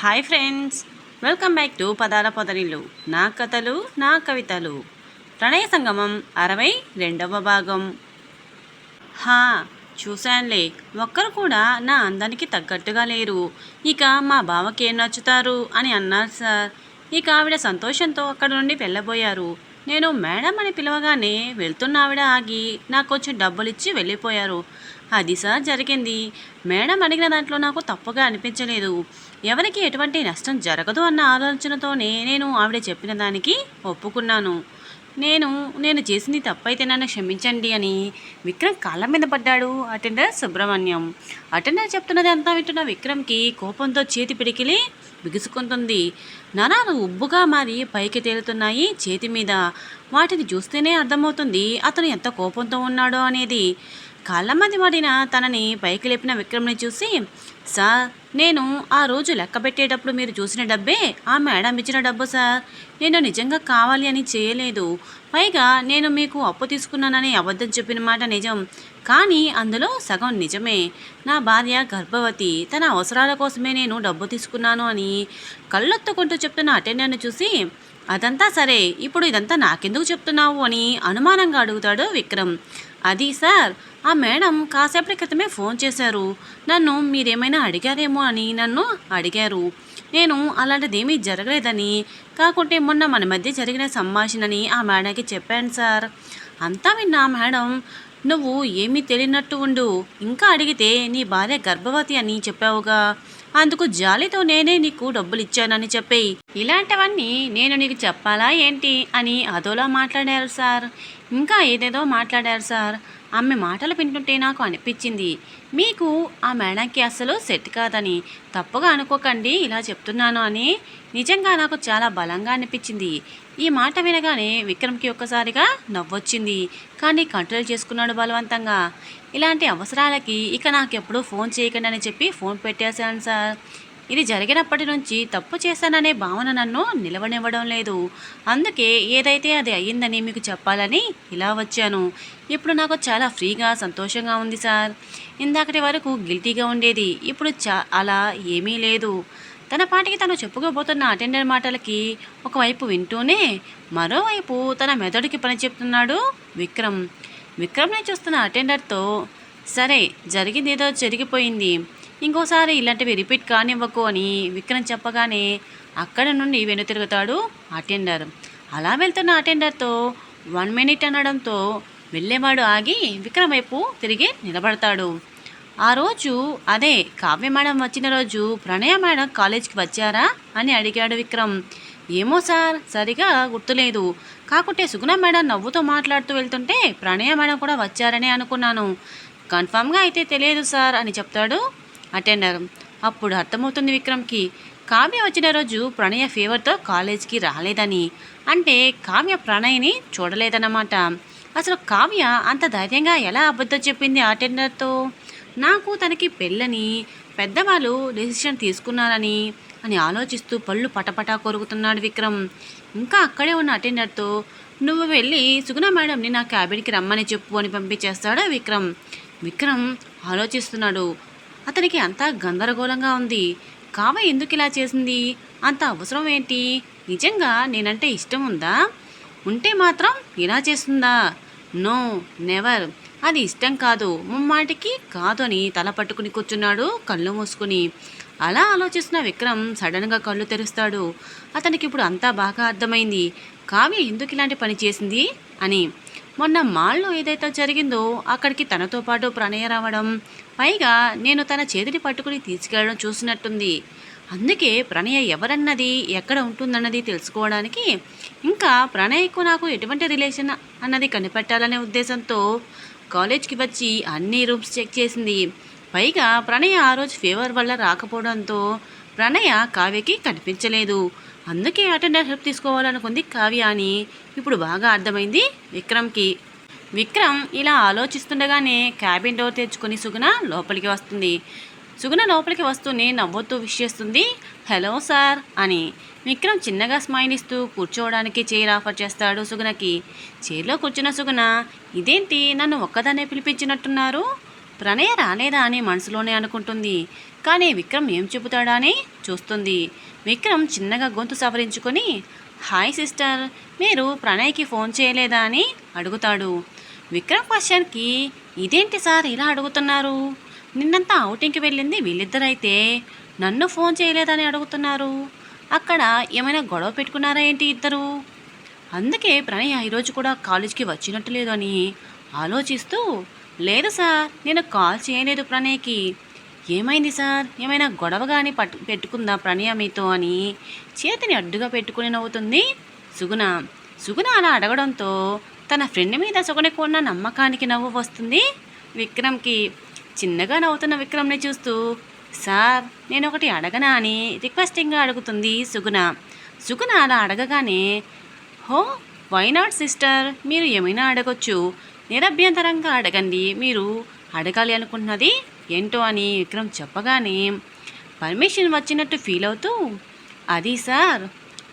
Hi friends welcome back to పదాల పొదరిల్లు. నా కథలు నా కవితలు. ప్రణయ సంగమం అరవై రెండవ భాగం. హా చూశానులే ఒక్కరు కూడా నా అందానికి తగ్గట్టుగా లేరు. ఇక మా బావకి ఏం నచ్చుతారు అని అన్నారు సార్. ఇక ఆవిడ సంతోషంతో అక్కడ నుండి వెళ్ళబోయారు. నేను మేడం అని పిలవగానే వెళ్తున్న ఆవిడ ఆగి నాకు కొంచెం డబ్బులు ఇచ్చి వెళ్ళిపోయారు. అది సార్ జరిగింది. మేడం అడిగిన దాంట్లో నాకు తప్పుగా అనిపించలేదు. ఎవరికి ఎటువంటి నష్టం జరగదు అన్న ఆలోచనతోనే నేను ఆవిడ చెప్పిన దానికి ఒప్పుకున్నాను. నేను నేను చేసింది తప్పైతే నన్ను క్షమించండి అని విక్రమ్ కాళ్ళ మీద పడ్డాడు అటెండర్ సుబ్రహ్మణ్యం. అటెండర్ చెప్తున్నది అంతా వింటున్న విక్రమ్కి కోపంతో చేతి పిడికిలి బిగుసుకుంటుంది. నరాలు ఉబ్బుగా మారి పైకి తేలుతున్నాయి చేతి మీద. వాటిని చూస్తేనే అర్థమవుతుంది అతను ఎంత కోపంతో ఉన్నాడో అనేది. కాళ్ళ మధ్య పడిన తనని పైకి లేపిన విక్రమ్ని చూసి సార్ నేను ఆ రోజు లెక్క పెట్టేటప్పుడు మీరు చూసిన డబ్బే ఆ మేడం ఇచ్చిన డబ్బు సార్. నేను నిజంగా కావాలి అని చేయలేదు. పైగా నేను మీకు అప్పు తీసుకున్నానని అబద్ధం చెప్పిన మాట నిజం. కానీ అందులో సగం నిజమే. నా భార్య గర్భవతి. తన అవసరాల కోసమే నేను డబ్బు తీసుకున్నాను అని కళ్ళొత్తుకుంటూ చెప్తున్న అటెండర్ని చూసి అదంతా సరే. ఇప్పుడు ఇదంతా నాకెందుకు చెప్తున్నావు? అని అనుమానంగా అడుగుతాడు విక్రమ్. అది సార్ ఆ మేడం కాసేపటి క్రితమే ఫోన్ చేశారు. నన్ను మీరేమైనా అడిగారేమో అని నన్ను అడిగారు. నేను అలాంటిదేమీ జరగలేదని కాకుంటే మొన్న మన మధ్య జరిగిన సంభాషణని ఆ మేడంకి చెప్పాను సార్. అంతా విన్న ఆ మేడం నువ్వు ఏమీ తెలియనట్టు ఉండు. ఇంకా అడిగితే నీ భార్య గర్భవతి అని చెప్పావుగా. అందుకు జాలితో నేనే నీకు డబ్బులు ఇచ్చానని చెప్పేయి. ఇలాంటివన్నీ నేను నీకు చెప్పాలా ఏంటి అని అదోలా మాట్లాడారు సార్. ఇంకా ఏదేదో మాట్లాడారు సార్. ఆమె మాటలు వింటుంటే నాకు అనిపించింది. మీకు ఆ మేడంకి అసలు సెట్ కాదని. తప్పుగా అనుకోకండి ఇలా చెప్తున్నాను అని. నిజంగా నాకు చాలా బలంగా అనిపించింది. ఈ మాట వినగానే విక్రమ్కి ఒక్కసారిగా నవ్వొచ్చింది. కానీ కంట్రోల్ చేసుకున్నాడు బలవంతంగా. ఇలాంటి అవసరాలకి ఇక నాకు ఫోన్ చేయకండి అని చెప్పి ఫోన్ పెట్టేశాను సార్. ఇది జరిగినప్పటి నుంచి తప్పు చేశాననే భావన నన్ను నిలవనివ్వడం లేదు. అందుకే ఏదైతే అది అయ్యిందని మీకు చెప్పాలని ఇలా వచ్చాను. ఇప్పుడు నాకు చాలా ఫ్రీగా సంతోషంగా ఉంది సార్. ఇందాకటి వరకు గిల్టీగా ఉండేది. ఇప్పుడు చా అలా ఏమీ లేదు. తన పాటికి తను చెప్పుకోబోతున్న అటెండర్ మాటలకి ఒకవైపు వింటూనే మరోవైపు తన మెదడుకి పని చెప్తున్నాడు విక్రమ్. విక్రమ్ని చూస్తున్న అటెండర్తో సరే జరిగింది ఏదో జరిగిపోయింది. ఇంకోసారి ఇలాంటివి రిపీట్ కానివ్వకు అని విక్రమ్ చెప్పగానే అక్కడ నుండి వెనుతిరుగుతాడు అటెండర్. అలా వెళ్తున్న అటెండర్తో వన్ మినిట్ అనడంతో వెళ్ళేవాడు ఆగి విక్రమ్ వైపు తిరిగి నిలబడతాడు. ఆ రోజు అదే కావ్య మేడం వచ్చిన రోజు ప్రణయ మేడం కాలేజ్కి వచ్చారా? అని అడిగాడు విక్రమ్. ఏమో సార్ సరిగా గుర్తులేదు. కాకుంటే సుగుణ మేడం నవ్వుతో మాట్లాడుతూ వెళ్తుంటే ప్రణయ మేడం కూడా వచ్చారని అనుకున్నాను. కన్ఫామ్గా అయితే తెలియదు సార్ అని చెప్తాడు అటెండర్. అప్పుడు అర్థమవుతుంది విక్రమ్కి కావ్య వచ్చిన రోజు ప్రణయ ఫీవర్తో కాలేజ్కి రాలేదని. అంటే కావ్య ప్రణయ్ని చూడలేదన్నమాట. అసలు కావ్య అంత ధైర్యంగా ఎలా అబద్ధం చెప్పింది అటెండర్తో? నాకు తనకి పెళ్ళని పెద్దవాళ్ళు డెసిషన్ తీసుకున్నారని అని ఆలోచిస్తూ పళ్ళు పటపటా కొరుకుతున్నాడు విక్రమ్. ఇంకా అక్కడే ఉన్న అటెండర్తో నువ్వు వెళ్ళి సుగుణ మేడంని నా క్యాబిన్కి రమ్మని చెప్పు అని పంపించేస్తాడు విక్రమ్. విక్రమ్ ఆలోచిస్తున్నాడు. అతనికి అంతా గందరగోళంగా ఉంది. కావ ఎందుకు ఇలా చేసింది? అంత అవసరం ఏంటి? నిజంగా నేనంటే ఇష్టం ఉందా? ఉంటే మాత్రం ఇలా చేస్తుందా? No never. అది ఇష్టం కాదు. ముమ్మాటికి కాదు అని తల పట్టుకుని కూర్చున్నాడు కళ్ళు మూసుకుని. అలా ఆలోచిస్తున్న విక్రమ్ సడన్గా కళ్ళు తెరుస్తాడు. అతనికి ఇప్పుడు అంతా బాగా అర్థమైంది. కావ్య ఎందుకు ఇలాంటి పని చేసింది? అని. మొన్న మాల్లో ఏదైతే జరిగిందో అక్కడికి తనతో పాటు ప్రణయ రావడం. పైగా నేను తన చేతిని పట్టుకుని తీసుకెళ్ళడం చూసినట్టుంది. అందుకే ప్రణయ ఎవరన్నది ఎక్కడ ఉంటుందన్నది తెలుసుకోవడానికి ఇంకా ప్రణయ్కు నాకు ఎటువంటి రిలేషన్ అన్నది కనిపెట్టాలనే ఉద్దేశంతో కాలేజ్కి వచ్చి అన్ని రూమ్స్ చెక్ చేసింది. పైగా ప్రణయ ఆ రోజు ఫీవర్ వల్ల రాకపోవడంతో ప్రణయ కావ్యకి కనిపించలేదు. అందుకే అటెండర్ హెల్ప్ తీసుకోవాలనుకుంది కావ్య అని. ఇప్పుడు బాగా అర్థమైంది విక్రమ్కి. విక్రమ్ ఇలా ఆలోచిస్తుండగానే క్యాబిన్ డోర్ తెచ్చుకొని సుగుణ లోపలికి వస్తుంది. సుగుణ లోపలికి వస్తూనే నవ్వుతూ విష్ చేస్తుంది. హలో సార్ అని. విక్రమ్ చిన్నగా స్మైల్ ఇస్తూ కూర్చోవడానికి చైర్ ఆఫర్ చేస్తాడు సుగుణకి. చైర్లో కూర్చున్న సుగుణ ఇదేంటి నన్ను ఒక్కదానే పిలిపించినట్టున్నారు? ప్రణయ రాలేదా అని మనసులోనే అనుకుంటుంది. కానీ విక్రమ్ ఏం చెబుతాడా అని చూస్తుంది. విక్రమ్ చిన్నగా గొంతు సవరించుకొని హాయ్ సిస్టర్ మీరు ప్రణయ్కి ఫోన్ చేయలేదా అని అడుగుతాడు. విక్రమ్ క్వశ్చన్కి ఇదేంటి సార్ ఇలా అడుగుతున్నారు? నిన్నంతా అవుటింగ్కి వెళ్ళింది వీళ్ళిద్దరైతే నన్ను ఫోన్ చేయలేదని అడుగుతున్నారు. అక్కడ ఏమైనా గొడవ పెట్టుకున్నారా ఏంటి ఇద్దరు? అందుకే ప్రణయ్ ఈరోజు కూడా కాలేజ్కి వచ్చినట్టు లేదు అని ఆలోచిస్తూ లేదు సార్ నేను కాల్ చేయలేదు ప్రణయ్కి. ఏమైంది సార్? ఏమైనా గొడవ కానీ పట్టు పెట్టుకుందా ప్రణయ మీతో అని చేతిని అడ్డుగా పెట్టుకుని నవ్వుతుంది సుగుణ. సుగుణ అలా అడగడంతో తన ఫ్రెండ్ మీద సుగుణకు ఉన్న నమ్మకానికి నవ్వు వస్తుంది విక్రమ్కి. చిన్నగా నవ్వుతున్న విక్రమ్ని చూస్తూ సార్ నేను ఒకటి అడగనా అని రిక్వెస్టింగ్గా అడుగుతుంది సుగుణ. సుగుణ అలా అడగగానే హో వై నాట్ సిస్టర్ మీరు ఏమైనా అడగొచ్చు. నిరభ్యంతరంగా అడగండి. మీరు అడగాలి అనుకుంటున్నది ఏంటో అని విక్రమ్ చెప్పగానే పర్మిషన్ వచ్చినట్టు ఫీల్ అవుతూ అది సార్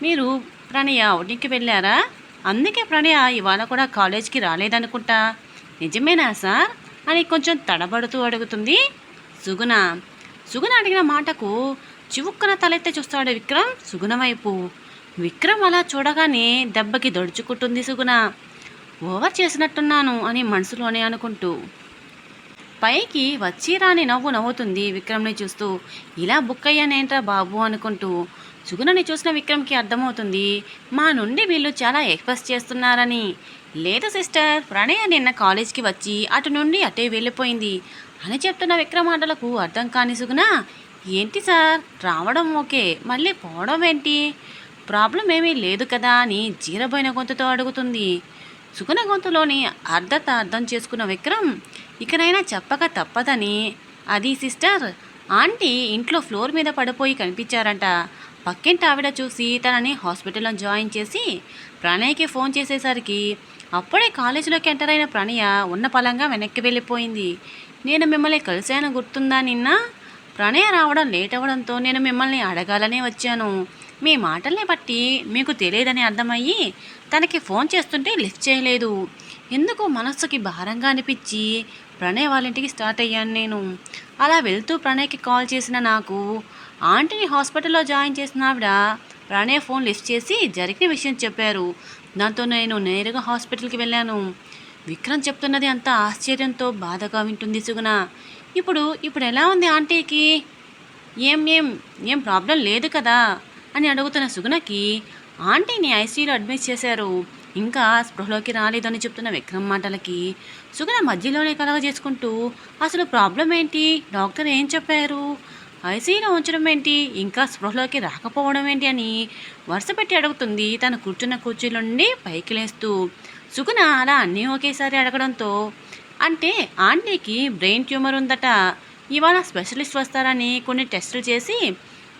మీరు ప్రణయ ఔటింగ్కి వెళ్ళారా? అందుకే ప్రణయ ఇవాళ కూడా కాలేజ్కి రాలేదనుకుంటా. నిజమేనా సార్? అని కొంచెం తడబడుతూ అడుగుతుంది సుగుణ. సుగుణ అడిగిన మాటకు చివుక్కన తలెత్తి చూస్తాడు విక్రమ్. సుగుణ వైపు. విక్రమ్ అలా చూడగానే దెబ్బకి దొడుచుకుంటుంది సుగుణ. ఓవర్ చేసినట్టున్నాను అని మనసులోనే అనుకుంటూ. పైకి వచ్చి రాని నవ్వు నవ్వుతుంది విక్రమ్ని చూస్తూ. ఇలా బుక్ అయ్యానేంట్రా బాబు అనుకుంటూ. సుగుణని చూసిన విక్రమ్కి అర్థమవుతుంది. మా నుండి వీళ్ళు చాలా ఎక్స్ప్రెస్ చేస్తున్నారని. లేదు సిస్టర్ ప్రణయ నిన్న కాలేజ్కి వచ్చి అటు నుండి అటే వెళ్ళిపోయింది. అని చెప్తున్న విక్రమాటలకు అర్థం కాని సుగుణ ఏంటి సార్? రావడం ఓకే మళ్ళీ పోవడం ఏంటి? ప్రాబ్లం ఏమీ లేదు కదా అని జీరబోయిన గొంతుతో అడుగుతుంది. సుగుణ గొంతులోని అర్ధత అర్థం చేసుకున్న విక్రమ్ ఇకనైనా చెప్పక తప్పదని. అది సిస్టర్ ఆంటీ ఇంట్లో ఫ్లోర్ మీద పడిపోయి కనిపించారంట. పక్కింటి ఆవిడ చూసి తనని హాస్పిటల్లో జాయిన్ చేసి ప్రణయ్కి ఫోన్ చేసేసరికి అప్పుడే కాలేజీలోకి ఎంటర్ అయిన ప్రణయ ఉన్న పలంగా వెనక్కి వెళ్ళిపోయింది. నేను మిమ్మల్ని కలిశాను గుర్తుందా నిన్న? ప్రణయ రావడం లేట్ అవ్వడంతో నేను మిమ్మల్ని అడగాలనే వచ్చాను. మీ మాటల్ని బట్టి మీకు తెలియదని అర్థమయ్యి తనకి ఫోన్ చేస్తుంటే లిఫ్ట్ చేయలేదు. ఎందుకు మనస్సుకి భారంగా అనిపించి ప్రణయ్ వాళ్ళ ఇంటికి స్టార్ట్ అయ్యాను నేను. అలా వెళ్తూ ప్రణయ్కి కాల్ చేసిన నాకు ఆంటీని హాస్పిటల్లో జాయిన్ చేసిన ఆవిడ ప్రణయ్ ఫోన్ లిఫ్ట్ చేసి జరిగిన విషయం చెప్పారు. దాంతో నేను నేరుగా హాస్పిటల్కి వెళ్ళాను. విక్రమ్ చెప్తున్నది అంత ఆశ్చర్యంతో బాధగా వింటుంది సుగుణ. ఇప్పుడు ఇప్పుడు ఎలా ఉంది ఆంటీకి? ఏం ఏం ఏం ప్రాబ్లం లేదు కదా? అని అడుగుతున్న సుగుణకి ఆంటీని ఐసీయూలో అడ్మిట్ చేశారు. ఇంకా స్పృహలోకి రాలేదని చెప్తున్న విక్రమ్ మాటలకి సుగుణ మధ్యలోనే కలగ చేసుకుంటూ అసలు ప్రాబ్లం ఏంటి? డాక్టర్ ఏం చెప్పారు? ఐసీలో ఉంచడం ఏంటి? ఇంకా స్పృహలోకి రాకపోవడం ఏంటి? అని వరుస పెట్టి అడుగుతుంది తను కూర్చున్న కుర్చీలో నుండి పైకి లేస్తూ. సుగుణ అలా అన్నీ ఒకేసారి అడగడంతో అంటే ఆంటీకి బ్రెయిన్ ట్యూమర్ ఉందట ఇవాళ స్పెషలిస్ట్ వస్తారని కొన్ని టెస్టులు చేసి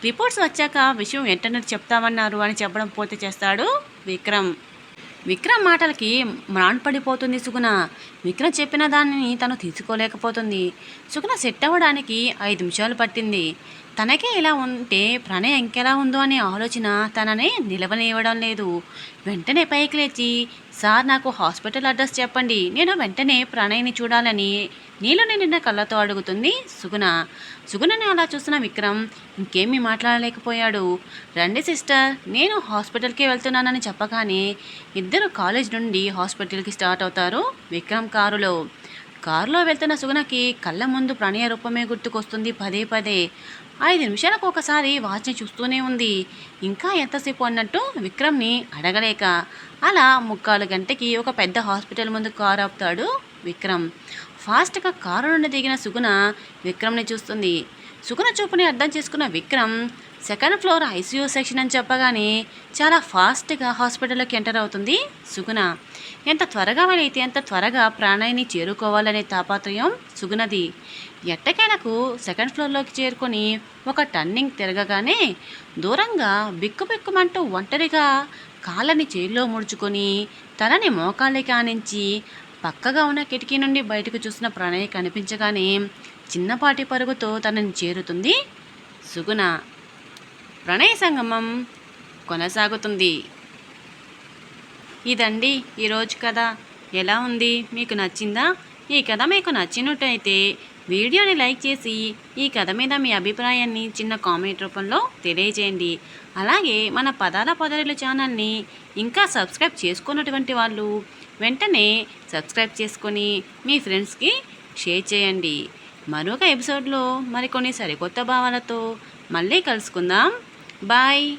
రిపోర్ట్స్ వచ్చాక విషయం వెంటనే చెప్తామన్నారు అని చెప్పడం పూర్తి చేస్తాడు విక్రమ్. విక్రమ్ మాటలకి మ్రాన్పడిపోతుంది సుగుణ. విక్రమ్ చెప్పిన దానిని తను తీసుకోలేకపోతుంది. సుగుణ సెట్ అవ్వడానికి ఐదు నిమిషాలు పట్టింది. తనకే ఇలా ఉంటే ప్రణయ్ ఇంకెలా ఉందో అనే ఆలోచన తనని నిలవనివ్వడం లేదు. వెంటనే పైకి లేచి సార్ నాకు హాస్పిటల్ అడ్రస్ చెప్పండి. నేను వెంటనే ప్రణయ్ని చూడాలని నీళ్ళు నిన్న కళ్ళతో అడుగుతుంది సుగుణ. సుగుణని అలా చూసిన విక్రమ్ ఇంకేమీ మాట్లాడలేకపోయాడు. రండి సిస్టర్ నేను హాస్పిటల్కి వెళ్తున్నానని చెప్పగానే ఇద్దరు కాలేజ్ నుండి హాస్పిటల్కి స్టార్ట్ అవుతారు విక్రమ్ కారులో. కారులో వెళ్తున్న సుగుణకి కళ్ళ ముందు ప్రణయ రూపమే గుర్తుకొస్తుంది పదే పదే. ఐదు నిమిషాలకు ఒకసారి వాచ్ని చూస్తూనే ఉంది. ఇంకా ఎంతసేపు అన్నట్టు విక్రమ్ని అడగలేక అలా ముక్కాలు గంటకి ఒక పెద్ద హాస్పిటల్ ముందు కారు ఆపుతాడు విక్రమ్. ఫాస్ట్గా కారు నుండి దిగిన సుగుణ విక్రమ్ని చూస్తుంది. సుగుణ చూపుని అర్థం చేసుకున్న Vikram second floor ICU section అని చెప్పగానే చాలా ఫాస్ట్గా హాస్పిటల్లోకి ఎంటర్ అవుతుంది సుగుణ. ఎంత త్వరగా వెళితే ఎంత త్వరగా ప్రాణాయిని చేరుకోవాలనే తాపత్రయం సుగుణది. ఎట్టకేలకు సెకండ్ ఫ్లోర్లోకి చేరుకొని ఒక టర్నింగ్ తిరగగానే దూరంగా బిక్కుబిక్కుమంటూ ఒంటరిగా కాళ్ళని చేతిలో ముడుచుకొని తనని మోకాళ్ళకి ఆనించి పక్కగా ఉన్న కిటికీ నుండి బయటకు చూసిన ప్రణయ్ కనిపించగానే చిన్నపాటి పరుగుతో తనని చేరుతుంది సుగుణ. ప్రణయ సంగమం కొనసాగుతుంది. ఇదండి ఈరోజు కథ. ఎలా ఉంది? మీకు నచ్చిందా? ఈ కథ మీకు నచ్చినట్టయితే వీడియోని లైక్ చేసి ఈ కథ మీద మీ అభిప్రాయాన్ని చిన్న కామెంట్ రూపంలో తెలియజేయండి. అలాగే మన పదాల పదరుల ఛానల్ని ఇంకా సబ్స్క్రైబ్ చేసుకున్నటువంటి వాళ్ళు వెంటనే సబ్స్క్రైబ్ చేసుకొని మీ ఫ్రెండ్స్కి షేర్ చేయండి. మరొక ఎపిసోడ్లో మరికొన్ని సరికొత్త భావాలతో మళ్ళీ కలుసుకుందాం. Bye!